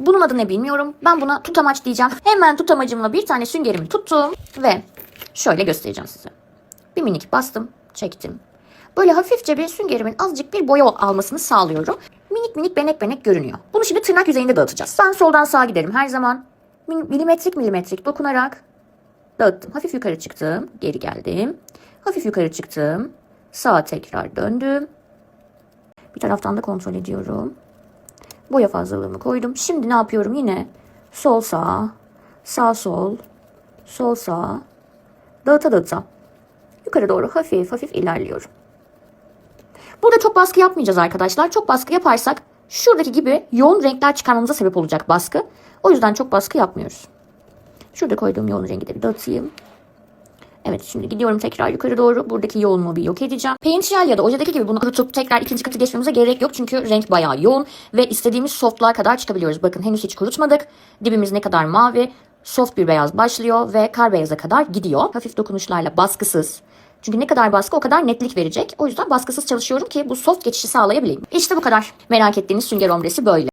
Bunun adı ne bilmiyorum. Ben buna tutamaç diyeceğim. Hemen tutamacımla bir tane süngerimi tuttum ve şöyle göstereceğim size. Bir minik bastım, çektim. Böyle hafifçe bir süngerimin azıcık bir boya almasını sağlıyorum. Minik minik benek benek görünüyor. Bunu şimdi tırnak yüzeyinde dağıtacağız. Ben soldan sağa giderim her zaman. Mil- Milimetrik milimetrik dokunarak dağıttım. Hafif yukarı çıktım, geri geldim. Hafif yukarı çıktım. Sağa tekrar döndüm. Bir taraftan da kontrol ediyorum. Boya fazlalığımı koydum. Şimdi ne yapıyorum yine? Sol sağ, sağ sol, sol sağ, dağıta dağıta. Yukarı doğru hafif hafif ilerliyorum. Burada çok baskı yapmayacağız arkadaşlar. Çok baskı yaparsak şuradaki gibi yoğun renkler çıkarmamıza sebep olacak baskı. O yüzden çok baskı yapmıyoruz. Şurada koyduğum yoğun rengi de bir dağıtayım. Evet şimdi gidiyorum tekrar yukarı doğru. Buradaki yoğunluğu bir yok edeceğim. Paint gel ya da ojedeki gibi bunu kurutup tekrar ikinci katı geçmemize gerek yok. Çünkü renk bayağı yoğun ve istediğimiz softluğa kadar çıkabiliyoruz. Bakın henüz hiç kurutmadık. Dibimiz ne kadar mavi. Soft bir beyaz başlıyor ve kar beyaza kadar gidiyor. Hafif dokunuşlarla baskısız. Çünkü ne kadar baskı o kadar netlik verecek. O yüzden baskısız çalışıyorum ki bu soft geçişi sağlayabileyim. İşte bu kadar. Merak ettiğiniz sünger ombresi böyle.